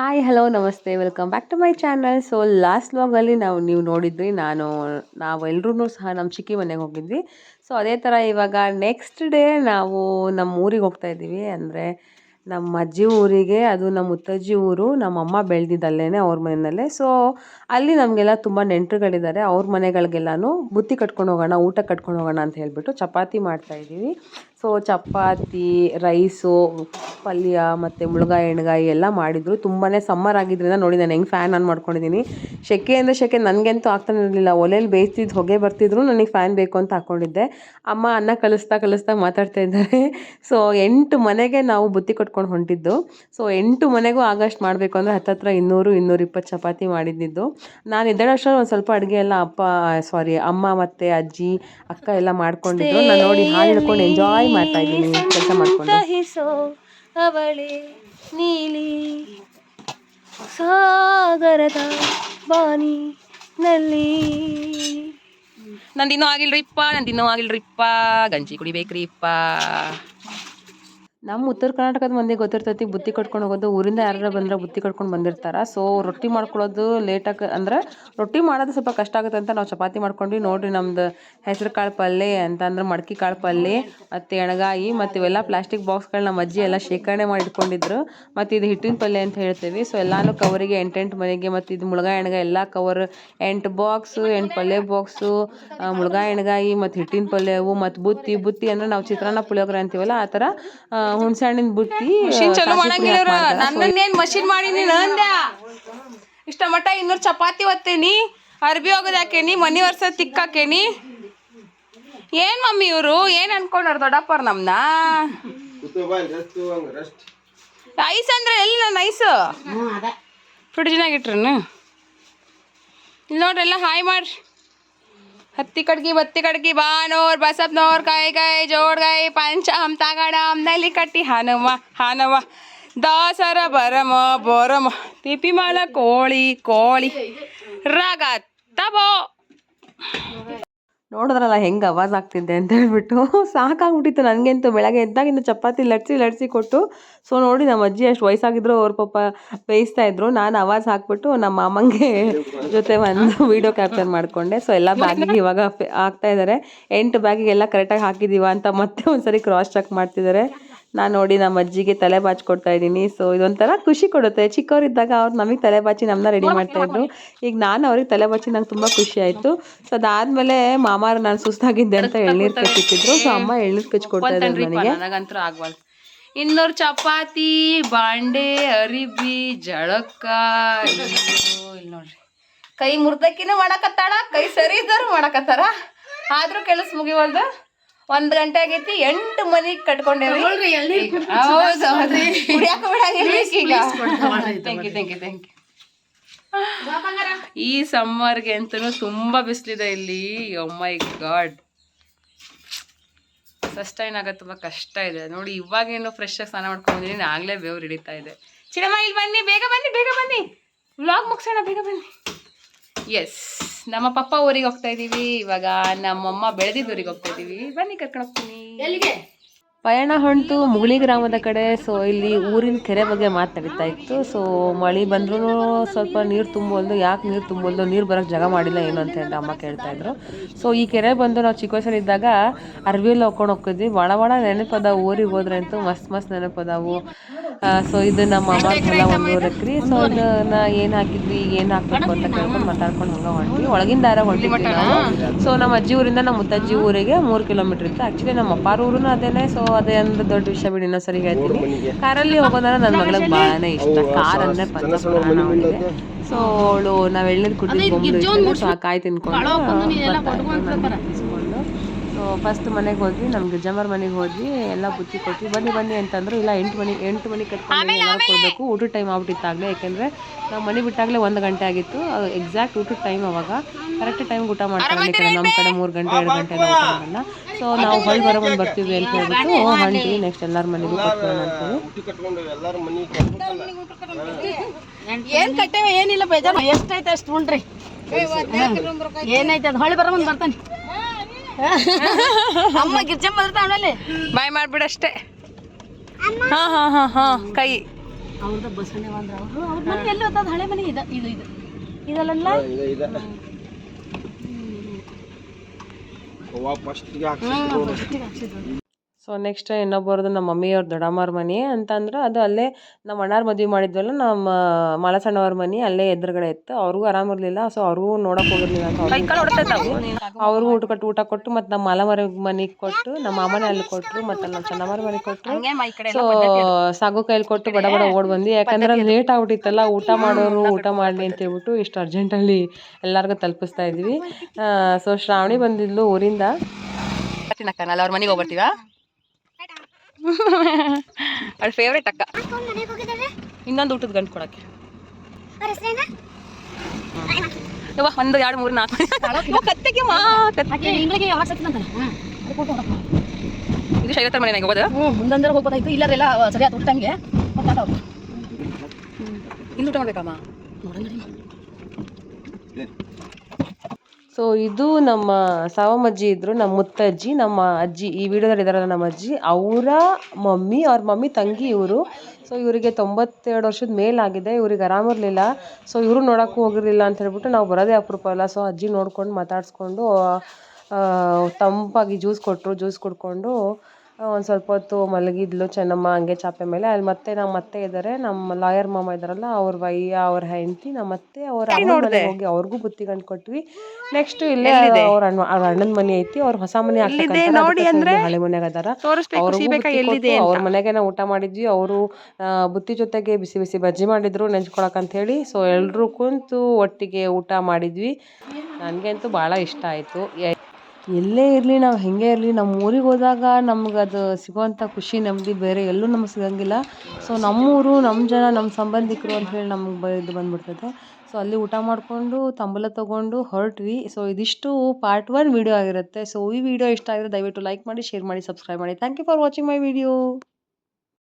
Hi hello ನಮಸ್ತೆ. Welcome back to my channel so last ವ್ಲಾಗಲ್ಲಿ ನಾವು ನೀವು ನೋಡಿದ್ರಿ, ನಾನು ನಾವೆಲ್ಲರೂ ಸಹ ನಮ್ಮ ಚಿಕ್ಕಿ ಮನೆಗೆ ಹೋಗಿದ್ವಿ. ಸೊ ಅದೇ ಥರ ಇವಾಗ ನೆಕ್ಸ್ಟ್ ಡೇ ನಾವು ನಮ್ಮ ಊರಿಗೆ ಹೋಗ್ತಾ ಇದ್ದೀವಿ. ಅಂದರೆ ನಮ್ಮ ಅಜ್ಜಿ ಊರಿಗೆ, ಅದು ನಮ್ಮ ಮುತ್ತಜ್ಜಿ ಊರು ನಮ್ಮ ಅಮ್ಮ ಬೆಳೆದಿದ್ದಲ್ಲೇ ಅವ್ರ ಮನೆಯಲ್ಲೇ. ಸೊ ಅಲ್ಲಿ ನಮಗೆಲ್ಲ ತುಂಬ ನೆಂಟರುಗಳಿದ್ದಾರೆ. ಅವ್ರ ಮನೆಗಳಿಗೆಲ್ಲನೂ ಬುತ್ತಿ ಕಟ್ಕೊಂಡು ಹೋಗೋಣ, ಊಟ ಕಟ್ಕೊಂಡು ಹೋಗೋಣ ಅಂತ ಹೇಳ್ಬಿಟ್ಟು ಚಪಾತಿ ಮಾಡ್ತಾ ಇದ್ದೀವಿ. ಸೊ ಚಪಾತಿ ರೈಸು ಪಲ್ಯ ಮತ್ತು ಮುಳುಗಾಯಿ ಎಣ್ಗಾಯಿ ಎಲ್ಲ ಮಾಡಿದರು. ತುಂಬಾ ಸಮ್ಮರ್ ಆಗಿದ್ದರಿಂದ ನೋಡಿ ನಾನು ಹೆಂಗೆ ಫ್ಯಾನ್ ಆನ್ ಮಾಡ್ಕೊಂಡಿದ್ದೀನಿ ಸೆಕೆ ಅಂದರೆ ಸೆಕೆ ನನಗಂತೂ ಆಗ್ತಾನೆ ಇರಲಿಲ್ಲ. ಒಲೆಯಲ್ಲಿ ಬೇಯಿಸ್ತಿದ್ದು ಹೊಗೆ ಬರ್ತಿದ್ರು ನನಗೆ ಫ್ಯಾನ್ ಬೇಕು ಅಂತ ಹಾಕ್ಕೊಂಡಿದ್ದೆ ಅಮ್ಮ ಅನ್ನ ಕಲಿಸ್ತಾ ಕಲಿಸ್ತಾ ಮಾತಾಡ್ತಾ ಇದ್ದಾರೆ. ಸೊ ಎಂಟು ಮನೆಗೆ ನಾವು ಬುತ್ತಿ ಕಟ್ಕೊಂಡು ಹೊಂಟಿದ್ದು. ಸೊ ಎಂಟು ಮನೆಗೂ ಆಗಷ್ಟು ಮಾಡಬೇಕು ಅಂದರೆ ಹತ್ತತ್ರ ಇನ್ನೂರು ಇನ್ನೂರಿಪ್ಪತ್ತು ಚಪಾತಿ ಮಾಡಿದ್ದಿದ್ದು. ನಾನು ಇದ್ದಳಷ್ಟರಲ್ಲಿ ಒಂದು ಸ್ವಲ್ಪ ಅಡುಗೆ ಎಲ್ಲ ಅಪ್ಪ ಸಾರಿ ಅಮ್ಮ ಮತ್ತು ಅಜ್ಜಿ ಅಕ್ಕ ಎಲ್ಲ ಮಾಡ್ಕೊಂಡಿದ್ರು. ನಾನು ನೋಡಿ ಹಾಡು ಹೇಳ್ಕೊಂಡು ಎಂಜಾಯ್ ಮಾಡ್ತಾ ಇದ್ದೀನಿ ಕೆಲಸ ಮಾಡ್ಕೊಂಡು. ಅವಳೆ ನೀಲಿ ಸಾಗರದ ಬಾನಿ ನಲ್ಲಿ ನಂದಿನ್ನೂ ಆಗಿಲ್ರಿಪ್ಪ ನಂದಿನ್ನೂ ಆಗಿಲ್ರಿಪ್ಪ ಗಂಜಿ ಕುಡಿಬೇಕ್ರಿಪ್ಪ. ನಮ್ಮ ಉತ್ತರ ಕರ್ನಾಟಕದ ಮಂದಿ ಗೊತ್ತಿರ್ತೈತಿ, ಬುತ್ತಿ ಕಟ್ಕೊಂಡು ಹೋಗೋದು, ಊರಿಂದ ಯಾರು ಬಂದ್ರೆ ಬುತ್ತಿ ಕಟ್ಕೊಂಡು ಬಂದಿರ್ತಾರೆ. ಸೊ ರೊಟ್ಟಿ ಮಾಡ್ಕೊಳ್ಳೋದು ಲೇಟಾಗಿ ಅಂದ್ರೆ ರೊಟ್ಟಿ ಮಾಡೋದು ಸ್ವಲ್ಪ ಕಷ್ಟ ಆಗುತ್ತೆ ಅಂತ ನಾವು ಚಪಾತಿ ಮಾಡ್ಕೊಂಡ್ವಿ. ನೋಡ್ರಿ ನಮ್ದು ಹೆಸರು ಕಾಳು ಪಲ್ಯ ಅಂತ ಅಂದ್ರೆ ಮಡ್ಕಿ ಕಾಳು ಪಲ್ಯ ಮತ್ತು ಎಣಗಾಯಿ, ಮತ್ತು ಇವೆಲ್ಲ ಪ್ಲಾಸ್ಟಿಕ್ ಬಾಕ್ಸ್ಗಳು ನಮ್ಮ ಅಜ್ಜಿ ಎಲ್ಲ ಶೇಖರಣೆ ಮಾಡಿ ಇಟ್ಕೊಂಡಿದ್ರು. ಮತ್ತು ಇದು ಹಿಟ್ಟಿನ ಪಲ್ಯ ಅಂತ ಹೇಳ್ತೀವಿ. ಸೊ ಎಲ್ಲಾನು ಕವರಿಗೆ ಎಂಟೆಂಟು ಮನೆಗೆ, ಮತ್ತು ಇದು ಮುಳುಗಾಯಿ ಎಣ್ಗಾಯಿ ಎಲ್ಲ ಕವರ್ ಎಂಟು ಬಾಕ್ಸು ಎಂಟು ಪಲ್ಯ ಬಾಕ್ಸು ಮುಳುಗಾಯಿ ಎಣ್ಗಾಯಿ, ಮತ್ತು ಹಿಟ್ಟಿನ ಪಲ್ಯವು ಮತ್ತು ಬುತ್ತಿ ಬುತ್ತಿ ಅಂದರೆ ನಾವು ಚಿತ್ರಾನ್ನ ಪುಳಿಯೋಗರೆ ಅಂತೀವಲ್ಲ, ಆ ಥರ ಹುಣಸೆ ಹಣ್ಣಿನ ಬುತ್ತಿ ಮಷಿನ್ ಚಲೋ ಮಾಡಂಗಿಲ್ಲ ನನ್ನನ್ನೇನ್ ಮಷಿನ್ ಮಾಡೀನಿ ಅಂದ್ಯ ಇಷ್ಟ ಮಟ್ಟ ಇನ್ನೂರು ಚಪಾತಿ ಒತ್ತೇನಿ ಅರ್ಬಿ ಹೋಗೋದಾಕೇನಿ ಮನಿ ವರ್ಷ ತಿಕ್ಕಾಕೇನಿ ಏನ್ ಮಮ್ಮಿ ಇವರು? ಏನ್ ಅನ್ಕೊಂಡಾರ ದೊಡ್ಡಪ್ಪರ್ ನಮ್ನ? ಐಸ್ ಅಂದ್ರೆ ಎಲ್ಲಿ ನನ್ನ ಐಸ್? ಫ್ರಿಡ್ಜ್ನಾಗ ಇಟ್ರನು? ಇಲ್ಲಿ ನೋಡ್ರಿ ಎಲ್ಲ ಹಾಯ್ ಮಾಡ್ರಿ. ಹತ್ತಿ ಕಡ್ಗಿ ಬತ್ತಿ ಕಡ್ಗಿ ಬಾನೋರ್ ಬಸಪ್ನೋರ್ ಕೈ ಕೈ ಜೋಡ್ಗೈ ಪಂಚ ಹಮ್ ತಾಗಾಡ ನಲ್ಲಿ ಕಟ್ಟಿ ಹಾನವ ಹಾನವ ದಾಸರ ಬರಮ ಬರಮ ತಿಪಿಮಾಲ ಕೋಳಿ ಕೋಳಿ ರಾಗ ತಬೋ ನೋಡಿದ್ರಲ್ಲ ಹೆಂಗೆ ಅವಾಜ್ ಆಗ್ತಿದ್ದೆ ಅಂತ ಹೇಳ್ಬಿಟ್ಟು. ಸಾಕಾಗ್ಬಿಟ್ಟಿತ್ತು ನನಗಂತೂ. ಬೆಳಗ್ಗೆ ಎದ್ದಾಗಿಂದ ಚಪಾತಿ ಲಟ್ಸಿ ಲಟ್ಸಿ ಕೊಟ್ಟು ಸೊ ನೋಡಿ ನಮ್ಮ ಅಜ್ಜಿ ಅಷ್ಟು ವಯಸ್ಸಾಗಿದ್ರು, ಅವ್ರ ಪಾಪ ಬೇಯಿಸ್ತಾ ಇದ್ರು. ನಾನು ಅವಾಜ್ ಹಾಕ್ಬಿಟ್ಟು ನಮ್ಮ ಮಾಮಂಗೆ ಜೊತೆ ಒಂದು ವಿಡಿಯೋ ಕ್ಯಾಪ್ಚರ್ ಮಾಡಿಕೊಂಡೆ. ಸೊ ಎಲ್ಲ ಬ್ಯಾಗಿಗೆ ಇವಾಗ ಹಾಕ್ತಾ ಇದ್ದಾರೆ ಎಂಟು ಬ್ಯಾಗಿಗೆಲ್ಲ ಕರೆಕ್ಟಾಗಿ ಹಾಕಿದೀವ ಅಂತ ಮತ್ತೆ ಒಂದ್ಸರಿ ಕ್ರಾಸ್ ಚೆಕ್ ಮಾಡ್ತಿದ್ದಾರೆ ನಾನು ನೋಡಿ ನಮ್ಮ ಅಜ್ಜಿಗೆ ತಲೆ ಬಾಚಿ ಕೊಡ್ತಾ ಇದ್ದೀನಿ. ಸೊ ಇದೊಂಥರ ಖುಷಿ ಕೊಡುತ್ತೆ. ಚಿಕ್ಕವರಿದ್ದಾಗ ಅವ್ರು ನಮಗೆ ತಲೆ ಬಾಚಿ ನಮ್ಮನ್ನ ರೆಡಿ ಮಾಡ್ತಾ ಇದ್ರು. ಈಗ ನಾನು ಅವ್ರಿಗೆ ತಲೆ ಬಾಚಿ ನಂಗೆ ತುಂಬ ಖುಷಿ ಆಯಿತು. ಸೊ ಅದಾದ್ಮೇಲೆ ಮಾಮಾರು ನಾನು ಸುಸ್ತಾಗಿದ್ದೆ ಅಂತ ಎಳ್ನೀರು ಕಚ್ಚಿಟ್ಟಿದ್ರು. ಸೊ ಅಮ್ಮ ಎಳ್ನೀರು ಕಚ್ಚಿ ಕೊಡ್ತಾ ಇದ್ರು ನನಗೆ ನನಗಂತೂ ಇನ್ನೂರು ಚಪಾತಿ ಬಾಂಡೆ ಅರಿಬಿ ಜಳಕ. ಇಲ್ಲಿ ನೋಡ್ರಿ. ಕೈ ಮುರ್ದಕ್ಕಿನೂ ಮಾಡಕತ್ತಾಳ ಕೈ ಸರಿ ಇದ್ದಾರು ಮಾಡಕತ್ತಾರ. ಆದ್ರೂ ಕೆಲಸ ಮುಗಿವಲ್ದು? ಒಂದ್ ಗಂಟೆ ಆಗೈತಿ ಎಂಟು ಮನಿ ಕಟ್ಕೊಂಡೇವಿ. ಹೌದು ಹೌದು. ಕುಡಿಯಾಕ ಬಿಡಂಗಿಲ್ಲ ಈಗ. Thank you thank you thank you ಈ ಸಮ್ಮರ್ಗೆ ಅಂತೂ ತುಂಬಾ ಬಿಸಿಲಿದೆ ಇಲ್ಲಿ. ಓ ಮೈ ಗಾಡ್ ಸಸ್ಟೈನ್ ಆಗೋದು ತುಂಬ ಕಷ್ಟ ಇದೆ. ನೋಡಿ ಇವಾಗೇನು ಫ್ರೆಶ್ ಆಗಿ ಸ್ನಾನ ಮಾಡ್ಕೊಂಡಿದ್ದೀನಿ ಆಗ್ಲೇ ಆಗಲೇ ಬೇವ್ರು ಹಿಡಿತಾ ಇದೆ. ಚಿನ್ನಮ್ಮ ಇಲ್ಲಿ ಬನ್ನಿ ಬೇಗ ಬನ್ನಿ ಬೇಗ ಬನ್ನಿ. ವ್ಲಾಗ್ ಮುಗಿಸೋಣ ಬೇಗ ಬನ್ನಿ. ಎಸ್ ನಮ್ಮ ಪಪ್ಪ ಊರಿಗೆ ಹೋಗ್ತಾ ಇದೀವಿ. ಇವಾಗ ನಮ್ಮಮ್ಮ ಬೆಳೆದಿದ್ದ ಊರಿಗೆ ಹೋಗ್ತಾ ಇದೀವಿ. ಬನ್ನಿ ಕರ್ಕೊಂಡು ಹೋಗ್ತೀನಿ. ಪಯಣ ಹೊಂಟು, ಮುಗುಳಿ ಗ್ರಾಮದ ಕಡೆ ಸೊ ಇಲ್ಲಿ ಊರಿನ ಕೆರೆ ಬಗ್ಗೆ ಮಾತಾಡ್ತಾ ಇತ್ತು. ಸೊ ಮಳೆ ಬಂದ್ರೂ ಸ್ವಲ್ಪ ನೀರು ತುಂಬಲ್ದು ಯಾಕೆ ನೀರು ತುಂಬಲ್ದು ನೀರು ಬರೋಕ್ಕೆ ಜಾಗ ಮಾಡಿಲ್ಲ ಏನು ಅಂತ ಹೇಳಿ ಅಮ್ಮ ಕೇಳ್ತಾ ಇದ್ರು. ಸೊ ಈ ಕೆರೆ ಬಂದು ನಾವು ಚಿಕ್ಕ ವಯಸ್ಸಲ್ಲಿದ್ದಾಗ ಅರ್ವಿಯಲ್ಲಿ ಹೋಗ್ಕೊಂಡು ಹೋಗ್ತಿದ್ವಿ. ಭಾಳ ಭಾಳ ನೆನಪದ ಊರಿಗೆ ಹೋದ್ರೆ ಅಂತೂ ಮಸ್ತ್ ಮಸ್ತ್ ನೆನಪದಾವು. ಸೊ ಇದು ನಮ್ಮ ಅಮ್ಮ ಹೊಲ ಒಂದೂವರೆ ಎಕ್ರೆ ಸೊ ಅದನ್ನ ಏನು ಹಾಕಿದ್ವಿ, ಏನು ಹಾಕ್ಬೇಕು ಅಂತ ಕೇಳ್ಕೊಂಡು ಮಾತಾಡ್ಕೊಂಡು ಹಂಗೆ ಹೊಂಟ್ವಿ. ಒಳಗಿನ ದಾರ ಹೊಂಟಿದ್ವಿ ನಾವು. ಸೊ ನಮ್ಮ ಅಜ್ಜಿ ಊರಿಂದ ನಮ್ಮ ಮುತ್ತಜ್ಜಿ ಊರಿಗೆ ಮೂರು ಕಿಲೋಮೀಟರ್ ಇತ್ತು. ಆ್ಯಕ್ಚುಲಿ ನಮ್ಮ ಅಪ್ಪಾರ ಊರು ಅದೇನೆ. ಸೊ ಅದೇ ಅಂದ್ರೆ ದೊಡ್ಡ ವಿಷಯ ಬಿಡಿ ಇನ್ನೊಂದ್ಸರಿ ಹೇಳ್ತೀನಿ. ಕಾರಲ್ಲಿ ಹೋಗೋದಂದ್ರೆ ನನ್ನ ಮಗಳಿಗೆ ಬಹಳನೇ ಇಷ್ಟ. ಕಾರ್ ಅಂದರೆ ಪಂಚಪ್ರಾಣ ಅವಳಿಗೆ ಸೊ ಅವಳು ನಾವು ಎಳ್ನೀರು ಕುಡಿದು ಸೊ ಆ ಕಾಯಿ ತಿನ್ಕೊಂಡು ಸೊ ಫಸ್ಟ್ ಮನೆಗೆ ಹೋದ್ವಿ ನಮ್ಗೆ ಜಮರ್ ಮನೆಗೆ ಹೋದ್ವಿ ಎಲ್ಲ ಬುತ್ತಿ ಕೊಟ್ವಿ. ಬನ್ನಿ ಬನ್ನಿ ಅಂತಂದ್ರು ಇಲ್ಲ ಎಂಟು ಮನೆ ಎಂಟು ಮನೆ ಕಟ್ಕೊಂಡು ಎಲ್ಲರೂ ಕೊಡಬೇಕು. ಊಟದ ಟೈಮ್ ಆಗ್ಬಿಟ್ಟಿತ್ತಾಗಲೇ ಯಾಕೆಂದರೆ ನಾವು ಮನೆ ಬಿಟ್ಟಾಗಲೇ ಒಂದು ಗಂಟೆ ಆಗಿತ್ತು. ಎಕ್ಸಾಕ್ಟ್ ಊಟದ ಟೈಮ್ ಅವಾಗ. ಕರೆಕ್ಟ್ ಟೈಮ್ ಊಟ ಮಾಡ್ತಾರೆ ಯಾಕಂದ್ರೆ ನಮ್ಮ ಕಡೆ ಮೂರು ಗಂಟೆ ಎರಡು ಗಂಟೆ ಎಲ್ಲ ಊಟ ಮಾಡಲ್ಲ ಸೊ ನಾವು ಹೊಳ್ ಬರೋ ಮುಂದೆ ಬರ್ತೀವಿ ಅಂತ ಹೇಳ್ಬಿಟ್ಟು ಹೊಂಟ್ವಿ ನೆಕ್ಸ್ಟ್ ಎಲ್ಲರ ಮನೆಗೂ ಕೊಟ್ಬಿಡೋಣ ಅಂತೇಳಿ ಏನ್ ಕಟ್ಟೇವ? ಏನಿಲ್ಲ ಬೇಜಾರು. ಎಷ್ಟೈತೆ ಅಷ್ಟು ಉಂಡ್ರಿ? ಏನೈತೆ ಅದು? ಹೊಳ್ಳಿ ಬರೋ ಮುಂದೆ ಬರ್ತಾನೆ. ಅಮ್ಮ ಗಿರ್ಜಮ್ಮ ಬರ್ತಾವ ಅವನಲ್ಲಿ ಬಾಯ್ ಮಾಡ್ಬಿಡಷ್ಟೇ ಹಾ ಹಾ ಹಾ ಹಾ ಕೈ. ಅವ್ರದ್ದು ಬಸಣ್ಣ ಬಂದ್ರ ಅವರು. ಅವ್ರ ಮನೆ ಎಲ್ಲಿ ಹೋದ? ಹಳೆ ಮನೆ ಇದೆ ಇದು ಇದು. ಇದಲ್ಲ ಹಾಕ್ಸಿದ್ರು. ಸೊ ನೆಕ್ಸ್ಟ್ ಇನ್ನೊಬ್ಬರದು ನಮ್ಮ ಮಮ್ಮಿಯವ್ರ ದೊಡ್ಡಮ್ಮವ್ರ ಮನೆ ಅಂತಂದ್ರೆ ಅದು ಅಲ್ಲೇ ನಮ್ಮ ಅಣ್ಣಾರ ಮದುವೆ ಮಾಡಿದ್ವಲ್ಲ ನಮ್ಮ ಮಾಲಸಣ್ಣವ್ರ ಮನೆ ಅಲ್ಲೇ ಎದುರುಗಡೆ ಇತ್ತು. ಅವ್ರಿಗೂ ಆರಾಮಿರ್ಲಿಲ್ಲ ಸೊ ಅವ್ರಿಗೂ ನೋಡೋಕೆ ಹೋಗಿರ್ಲಿಲ್ಲ ಅಂತ ಅವ್ರಿಗೂ- ಊಟ ಕೊಟ್ಟು ಊಟ ಕೊಟ್ಟು ಮತ್ತು ನಮ್ಮ ಮಾಲಮರ ಮನೆಗೆ ಕೊಟ್ಟು ನಮ್ಮ ಮಾಮನ ಅಲ್ಲಿ ಕೊಟ್ಟರು ಮತ್ತು ನಮ್ಮ ಚೆನ್ನಮ್ಮರ ಮನೆಗೆ ಕೊಟ್ಟರು ಸೊ ಸಾಗು ಕೈಲಿ ಕೊಟ್ಟು ಬಡ ಬಡ ಓಡ್ ಬಂದು ಯಾಕಂದ್ರೆ ಲೇಟ್ ಆಗ್ಬಿಟ್ಟಿತ್ತಲ್ಲ ಊಟ ಮಾಡೋರು ಊಟ ಮಾಡಲಿ ಅಂತ ಹೇಳ್ಬಿಟ್ಟು ಇಷ್ಟು ಅರ್ಜೆಂಟಲ್ಲಿ ಎಲ್ಲರಿಗೂ ತಲುಪಿಸ್ತಾ ಇದ್ವಿ. ಸೊ ಶ್ರಾವಣಿ ಬಂದಿದ್ಲು ಊರಿಂದ. ಅವ್ರ ಮನೆಗೆ ಹೋಗ್ಬರ್ತೀವ? ಅವ್ಳ ಫೇವ್ರೇಟ್ ಅಕ್ಕ. ಇನ್ನೊಂದು ಊಟದ ಗಂಟು ಕೊಡಕ್ಕೆ. ಒಂದು ಎರಡು ಮೂರು ನಾಲ್ಕು. ಕತ್ತೆಗೆ ಮಾ ಇದು ಶೈಲತರ ಮನೆಗೆ ಹೋಗೋದು? ಹ್ಞೂ ಮುಂದಂದ್ರೆ ಹೋಗ್ಬೋದಾಯ್ತು. ಇಲ್ಲರೆಲ್ಲ ಸರಿಯಾದ ಊಟ ಟೈಮ್ಗೆ ಇಲ್ಲಿ ಊಟ ಮಾಡ್ಬೇಕಮ್ಮ? ನೋಡಂಗ್ರಿ ಸೊ ಇದು ನಮ್ಮ ಸಾವಮ್ಮಜ್ಜಿ ಇದ್ರು, ನಮ್ಮ ಮುತ್ತಜ್ಜಿ, ನಮ್ಮ ಅಜ್ಜಿ, ಈ ವಿಡಿಯೋದಲ್ಲಿ ಇದ್ದಾರಲ್ಲ ನಮ್ಮ ಅಜ್ಜಿ, ಅವರ ಮಮ್ಮಿ, ಅವ್ರ ಮಮ್ಮಿ ತಂಗಿ ಇವರು. ಸೊ ಇವರಿಗೆ ತೊಂಬತ್ತೆರಡು ವರ್ಷದ ಮೇಲಾಗಿದೆ ಇವ್ರಿಗೆ ಆರಾಮಿರಲಿಲ್ಲ ಸೊ ಇವರು ನೋಡೋಕ್ಕೂ ಹೋಗಿರಲಿಲ್ಲ ಅಂತ ಹೇಳ್ಬಿಟ್ಟು ನಾವು ಬರೋದೇ ಅಪರೂಪ ಅಲ್ಲ. ಸೊ ಅಜ್ಜಿ ನೋಡ್ಕೊಂಡು ಮಾತಾಡಿಸ್ಕೊಂಡು ತಂಪಾಗಿ ಜ್ಯೂಸ್ ಕೊಟ್ಟರು ಜ್ಯೂಸ್ ಕುಡ್ಕೊಂಡು ಒಂದು ಸ್ವಲ್ಪ ಹೊತ್ತು ಮಲಗಿದ್ಲು ಚೆನ್ನಮ್ಮ ಹಂಗೆ ಚಾಪೆ ಮೇಲೆ. ಅಲ್ಲಿ ಮತ್ತೆ ನಮ್ಮ ಅತ್ತೆ ಇದ್ದಾರೆ ನಮ್ಮ ಲಾಯರ್ ಮಾಮ ಇದ್ದಾರಲ್ಲ ಅವ್ರ ವಯ್ಯ ಅವ್ರ ಹೆಂಡತಿ ನಮ್ಮ ಅತ್ತೆ ಅವ್ರ ಅಣ್ಣ ಮನೆಗ್ ಹೋಗಿ ಅವ್ರಿಗೂ ಬುತ್ತಿ ಗಂಟು ಕೊಟ್ವಿ. ನೆಕ್ಸ್ಟ್ ಇಲ್ಲೇ ಅವ್ರ ಅಣ್ಣ ಅವ್ರ ಅಣ್ಣನ ಮನೆ ಐತಿ ಅವ್ರ ಹೊಸ ಮನೆ ಹಳೆ ಮನ್ಯಾಗ ಅದಾರ. ಅವ್ರ ಮನೆಗೆ ನಾವು ಊಟ ಮಾಡಿದ್ವಿ ಅವರು ಬುತ್ತಿ ಜೊತೆಗೆ ಬಿಸಿ ಬಿಸಿ ಬಜ್ಜಿ ಮಾಡಿದ್ರು ನೆಂಚ್ಕೊಳಕ್ ಅಂತ ಹೇಳಿ. ಸೊ ಎಲ್ಲರೂ ಕುಂತು ಒಟ್ಟಿಗೆ ಊಟ ಮಾಡಿದ್ವಿ. ನನಗಂತೂ ಭಾಳ ಇಷ್ಟ ಆಯಿತು. ಎಲ್ಲೇ ಇರಲಿ, ನಾವು ಹೆಂಗೆ ಇರಲಿ ನಮ್ಮ ಊರಿಗೆ ಹೋದಾಗ ನಮ್ಗೆ ಅದು ಸಿಗೋವಂಥ ಖುಷಿ, ನೆಮ್ಮದಿ ಬೇರೆ ಎಲ್ಲೂ ನಮ್ಗೆ ಸಿಗಂಗಿಲ್ಲ. ಸೊ ನಮ್ಮೂರು ನಮ್ಮ ಜನ ನಮ್ಮ ಸಂಬಂಧಿಕರು ಅಂತ ಹೇಳಿ ನಮ್ಗೆ ಬ ಇದು ಬಂದುಬಿಡ್ತೈತೆ. ಸೊ ಅಲ್ಲಿ ಊಟ ಮಾಡಿಕೊಂಡು, ತಂಬಲ ತಗೊಂಡು ಹೊರಟ್ವಿ. ಸೊ ಇದಿಷ್ಟು ಪಾರ್ಟ್ ಒನ್ ವಿಡಿಯೋ ಆಗಿರುತ್ತೆ. ಸೊ ಈ ವಿಡಿಯೋ ಇಷ್ಟ ಆಗಿದ್ರೆ ದಯವಿಟ್ಟು ಲೈಕ್ ಮಾಡಿ ಶೇರ್ ಮಾಡಿ ಸಬ್ಸ್ಕ್ರೈಬ್ ಮಾಡಿ. Thank you for watching my video